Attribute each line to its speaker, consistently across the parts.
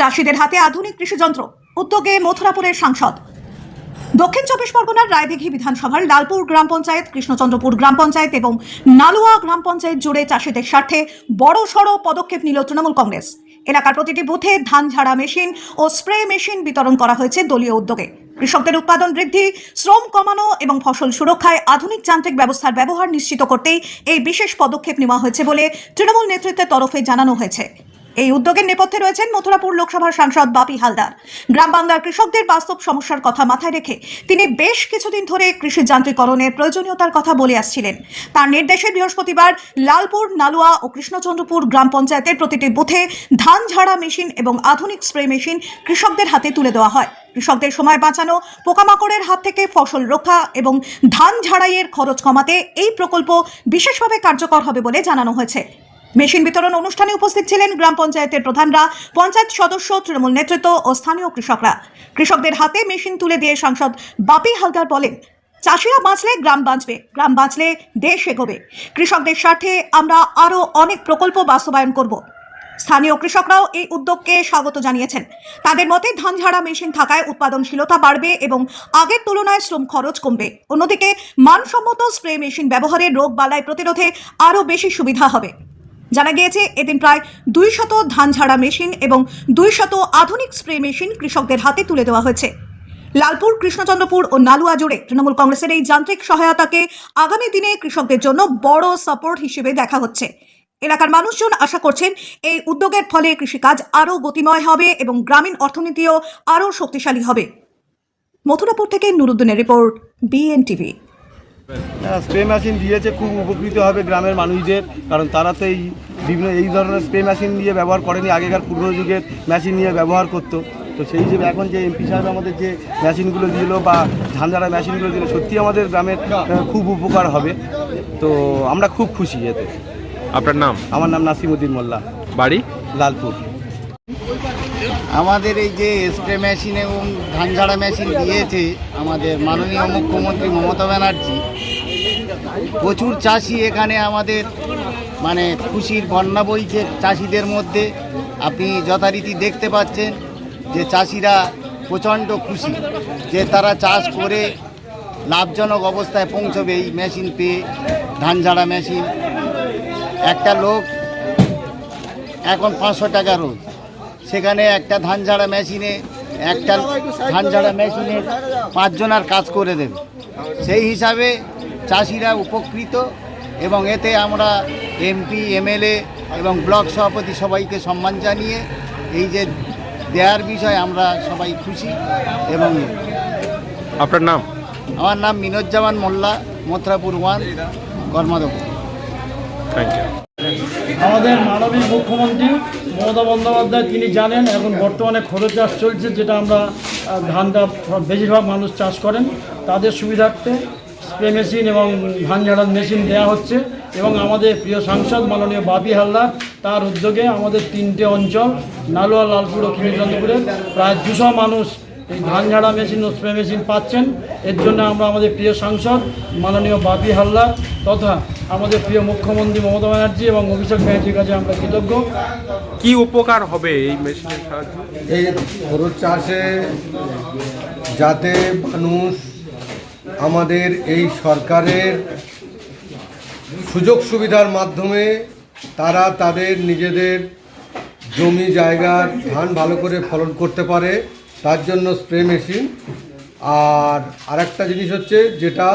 Speaker 1: চাষিদের হাতে আধুনিক কৃষিযন্ত্র। উদ্যোগে মথুরাপুরের সাংসদ। দক্ষিণ চব্বিশ পরগনার রায়দিঘি বিধানসভার লালপুর গ্রাম পঞ্চায়েত, কৃষ্ণচন্দ্রপুর গ্রাম পঞ্চায়েত এবং নালুয়া গ্রাম পঞ্চায়েত জুড়ে চাষিদের স্বার্থে বড় সড় পদক্ষেপ নিল তৃণমূল কংগ্রেস। এলাকার প্রতিটি বুথে ধান ঝাড়া মেশিন ও স্প্রে মেশিন বিতরণ করা হয়েছে দলীয় উদ্যোগে। কৃষকদের উৎপাদন বৃদ্ধি, শ্রম কমানো এবং ফসল সুরক্ষায় আধুনিক যান্ত্রিক ব্যবস্থার ব্যবহার নিশ্চিত করতেই এই বিশেষ পদক্ষেপ নেওয়া হয়েছে বলে তৃণমূল নেতৃত্বের তরফে জানানো হয়েছে। এই উদ্যোগের নেপথ্যে রয়েছেন মথুরাপুর লোকসভার সাংসদ বাপি হালদার। গ্রাম বাংলার কৃষকদের বাস্তব সমস্যার কথা মাথায় রেখে তিনি বেশ কিছুদিন ধরে কৃষি যান্ত্রিকরণের প্রয়োজনীয়তার কথা বলে আসছিলেন। তার নির্দেশে বৃহস্পতিবার লালপুর, নালুয়া ও কৃষ্ণচন্দ্রপুর গ্রাম পঞ্চায়েতের প্রতিটি বুথে ধান ঝাড়া মেশিন এবং আধুনিক স্প্রে মেশিন কৃষকদের হাতে তুলে দেওয়া হয়। কৃষকদের সময় বাঁচানো, পোকামাকড়ের হাত থেকে ফসল রক্ষা এবং ধান ঝাড়াইয়ের খরচ কমাতে এই প্রকল্প বিশেষভাবে কার্যকর হবে বলে জানানো হয়েছে। মেশিন বিতরণ অনুষ্ঠানে উপস্থিত ছিলেন গ্রাম পঞ্চায়েতের প্রধানরা, পঞ্চায়েত সদস্য, তৃণমূল নেতৃত্ব ও স্থানীয় কৃষকরা। কৃষকদের হাতে মেশিন তুলে দিয়ে সাংসদ বাপি হালদার বলেন, চাষিরা বাঁচলে গ্রাম বাঁচবে, গ্রাম বাঁচলে দেশ এগোবে। কৃষকদের স্বার্থে আমরা আরও অনেক প্রকল্প বাস্তবায়ন করব। স্থানীয় কৃষকরাও এই উদ্যোগকে স্বাগত জানিয়েছেন। তাদের মতে ধান ঝাড়া মেশিন থাকায় উৎপাদনশীলতা বাড়বে এবং আগের তুলনায় শ্রম খরচ কমবে। অন্যদিকে, মানসম্মত স্প্রে মেশিন ব্যবহারে রোগ বালাই প্রতিরোধে আরও বেশি সুবিধা হবে। জানা গিয়েছে, এদিন প্রায় দুই শত ধান ঝাড়া মেশিন এবং দুই শত আধুনিক স্প্রে মেশিন কৃষকদের হাতে তুলে দেওয়া হয়েছে। লালপুর, কৃষ্ণচন্দ্রপুর ও নালুয়া জুড়ে তৃণমূল কংগ্রেসের এই যান্ত্রিক সহায়তাকে আগামী দিনে কৃষকদের জন্য বড় সাপোর্ট হিসেবে দেখা হচ্ছে। এলাকার মানুষজন আশা করছেন, এই উদ্যোগের ফলে কৃষিকাজ আরও গতিময় হবে এবং গ্রামীণ অর্থনীতিও আরও শক্তিশালী হবে। মথুরাপুর থেকে নুরুদ্দিনের report BN TV
Speaker 2: spray machine দিয়েছে খুব উপকৃত হবে গ্রামের মানুষদের কারণ তারা তো এই বিভিন্ন এই ধরনের স্প্রে মেশিন দিয়ে ব্যবহার করেনি আগেকার পুরনো যুগের মেশিন নিয়ে ব্যবহার করতো। তো সেই হিসেবে এখন যে এমপি সাহেব আমাদের যে মেশিনগুলো দিল বা ঝান্ডারা মেশিনগুলো দিল সত্যি আমাদের গ্রামের খুব উপকার হবে। তো আমরা খুব খুশি এতে।
Speaker 3: আপনার নাম?
Speaker 2: আমার নাম নাসিমুদ্দিন মোল্লা।
Speaker 3: বাড়ি?
Speaker 2: লালপুর।
Speaker 4: আমাদের এই যে স্প্রে মেশিন এবং ধান ঝাড়া মেশিন দিয়েছে আমাদের মাননীয় মুখ্যমন্ত্রী মমতা ব্যানার্জি, প্রচুর চাষি এখানে আমাদের মানে খুশির বন্যা বইছে চাষিদের মধ্যে। আপনি যথারীতি দেখতে পাচ্ছেন যে চাষিরা প্রচণ্ড খুশি যে তারা চাষ করে লাভজনক অবস্থায় পৌঁছবে এই মেশিন পেয়ে ধান ঝাড়া মেশিন একটা লোক এখন পাঁচশো টাকা রোজ। সেখানে একটা ধান ঝাড়া মেশিনে একটা ধান ঝাড়া মেশিনে পাঁচজনার কাজ করে দেবে। সেই হিসাবে চাষিরা উপকৃত এবং এতে আমরা এমপি এমএলএ এবং ব্লক সভাপতি সবাইকে সম্মান জানিয়ে এই যে দেয়ার বিষয়ে আমরা সবাই খুশি এবং
Speaker 3: আপনার নাম?
Speaker 4: আমার নাম মিনোজ্জামান মোল্লা মথুরাপুর ওয়ান কর্মাধ্যক্ষ
Speaker 3: থ্যাংক ইউ
Speaker 5: আমাদের মাননীয় মুখ্যমন্ত্রী মমতা বন্দ্যোপাধ্যায়, তিনি জানেন এখন বর্তমানে খরচ চাষ চলছে, যেটা আমরা ধানটা বেশিরভাগ মানুষ চাষ করেন। তাদের সুবিধার্থে স্প্রে মেশিন এবং ধান ঝাড়ার মেশিন দেওয়া হচ্ছে এবং আমাদের প্রিয় সাংসদ মাননীয় বাপি হালদার, তার উদ্যোগে আমাদের তিনটে অঞ্চল, নালুয়া, লালপুর ও কৃষ্ণচন্দ্রপুরে প্রায় দুশো মানুষ এই ধান ঝাড়া মেশিন ও স্প্রে মেশিন পাচ্ছেন। এর জন্য আমরা আমাদের প্রিয় সাংসদ মাননীয় বাপি হালদার তথা আমাদের প্রিয় মুখ্যমন্ত্রী মমতা ব্যানার্জি এবং অভিষেক ব্যানার্জির কাছে আমরা কৃতজ্ঞ।
Speaker 3: কি উপকার হবে এই মেশিনের সাহায্যে?
Speaker 6: এই খরচ চাষে যাতে মানুষ আমাদের এই সরকারের সুযোগ সুবিধার মাধ্যমে তারা তাদের নিজেদের জমি জায়গার ধান ভালো করে ফলন করতে পারে তার জন্য স্প্রে মেশিন। আর আরেকটা জিনিস হচ্ছে যেটা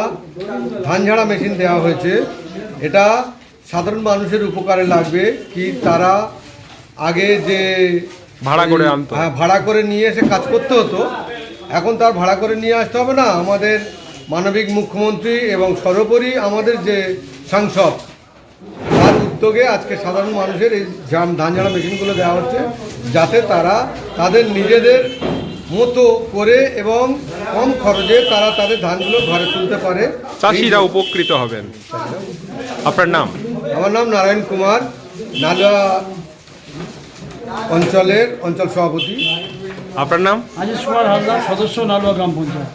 Speaker 6: ধান ঝাড়া মেশিন দেওয়া হয়েছে এটা সাধারণ মানুষের উপকারে লাগবে কি তারা আগে যে
Speaker 3: ভাড়া করে আনতো।
Speaker 6: হ্যাঁ ভাড়া করে নিয়ে এসে কাজ করতে হতো এখন তার ভাড়া করে নিয়ে আসতে হবে না আমাদের মানবিক মুখ্যমন্ত্রী এবং সর্বোপরি আমাদের যে সাংসদ তার উদ্যোগে আজকে সাধারণ মানুষের এই ধান ঝাড়া মেশিনগুলো দেওয়া হচ্ছে যাতে তারা তাদের নিজেদের মতো করে এবং কম খরচে তারা তাদের ধানগুলো ঘরে তুলতে পারে।
Speaker 3: চাষিরা উপকৃত হবেন। আপনার নাম?
Speaker 6: আমার নাম নারায়ণ কুমার নালুয়া অঞ্চলের অঞ্চল সভাপতি।
Speaker 3: আপনার নাম?
Speaker 5: আজিজ কুমার হালদার সদস্য নালুয়া গ্রাম পঞ্চায়েত।